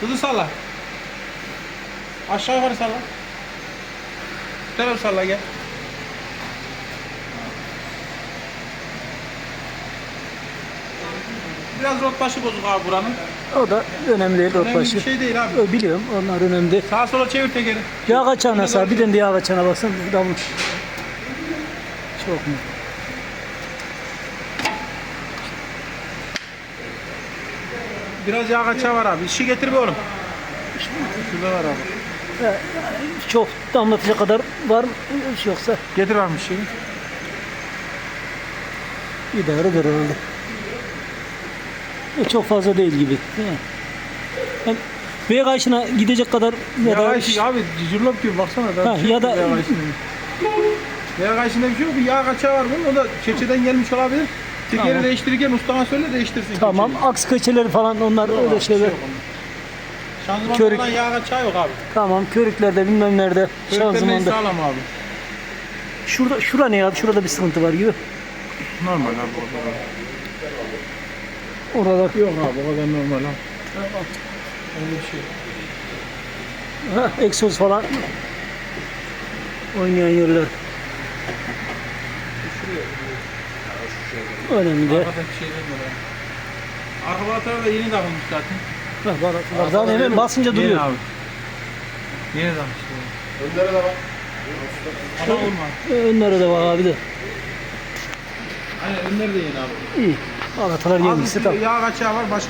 Hızlı salla. Aşağı yukarı salla. Taraf salla gel. Biraz rot başı bozuk abi buranın. O da önemli değil rot Önemli başı. bir şey değil abi. Ö, Biliyorum onlar önemli değil. Sağa sola çevir tekeri. Yağ kaçağına sağ bir de yağ kaçağına baksana damla. Çok mu? Biraz yağ kaçağı var abi. İşi getir bir oğlum. Şurada var abi. Çok damlatacak kadar var mı? Yoksa Getir abi bir şey. idare eder herhalde. E, Çok fazla değil gibi. değil mi? Yani V kaçına gidecek kadar ya da da abi cırlop gibi baksana. Da Ha, ya da- Yağ kaçında bir şey yok. Bir yağ kaçağı var bunun. O da keçeden gelmiş olabilir. Tekeri Tamam. değiştirirken ustana söyle değiştirsin. tamam keçeyi. aks keçeleri falan onlar abi, öyle şey şeyler. yok onda. Şanzımanda Körük- yağ kaçağı yok abi. Tamam körüklerde bilmem nerede şanzımanda. sağlam abi. Şurada şura ne ya? Şurada bir sıkıntı var gibi. Normal abi orada. Orada Yok abi o kadar normal abi. Öyle bir şey. ha, egzoz falan oynayan yerler. Önemli değil. Mi? Arka balatalar da yeni takılmış zaten. Var. Zaten hemen basınca Yeni duruyor. abi. Yeni takılmış. Önlere de bak. Ama olmaz. Önlere de var abi de. Aynen önleri de yeni abi. İyi. Az yenisi tamam. yağ kaçağı var başka